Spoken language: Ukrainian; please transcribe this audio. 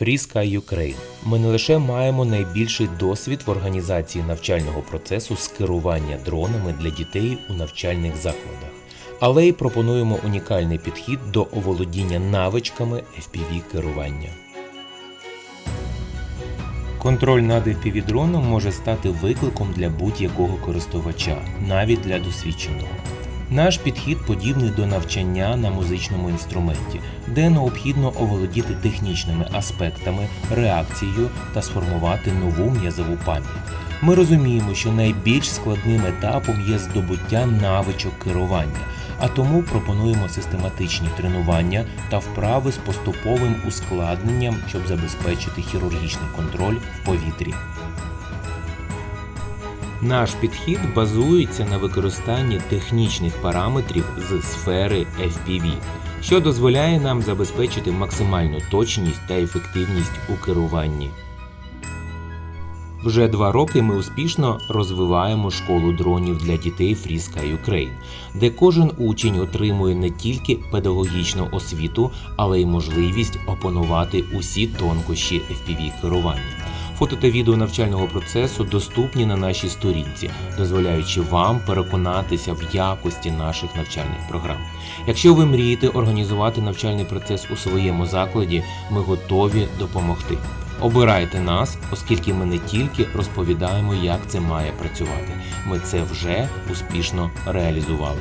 Free Sky Ukraine. Ми не лише маємо найбільший досвід в організації навчального процесу з керування дронами для дітей у навчальних закладах, але й пропонуємо унікальний підхід до оволодіння навичками FPV керування. Контроль над FPV-дроном може стати викликом для будь-якого користувача, навіть для досвідченого. Наш підхід подібний до навчання на музичному інструменті, де необхідно оволодіти технічними аспектами, реакцією та сформувати нову м'язову пам'ять. Ми розуміємо, що найбільш складним етапом є здобуття навичок керування, а тому пропонуємо систематичні тренування та вправи з поступовим ускладненням, щоб забезпечити хірургічний контроль в повітрі. Наш підхід базується на використанні технічних параметрів з сфери FPV, що дозволяє нам забезпечити максимальну точність та ефективність у керуванні. Вже два роки ми успішно розвиваємо школу дронів для дітей Free Ukraine, де кожен учень отримує не тільки педагогічну освіту, але й можливість опанувати усі тонкощі FPV керування. Фото та відео навчального процесу доступні на нашій сторінці, дозволяючи вам переконатися в якості наших навчальних програм. Якщо ви мрієте організувати навчальний процес у своєму закладі, ми готові допомогти. Обирайте нас, оскільки ми не тільки розповідаємо, як це має працювати. Ми це вже успішно реалізували.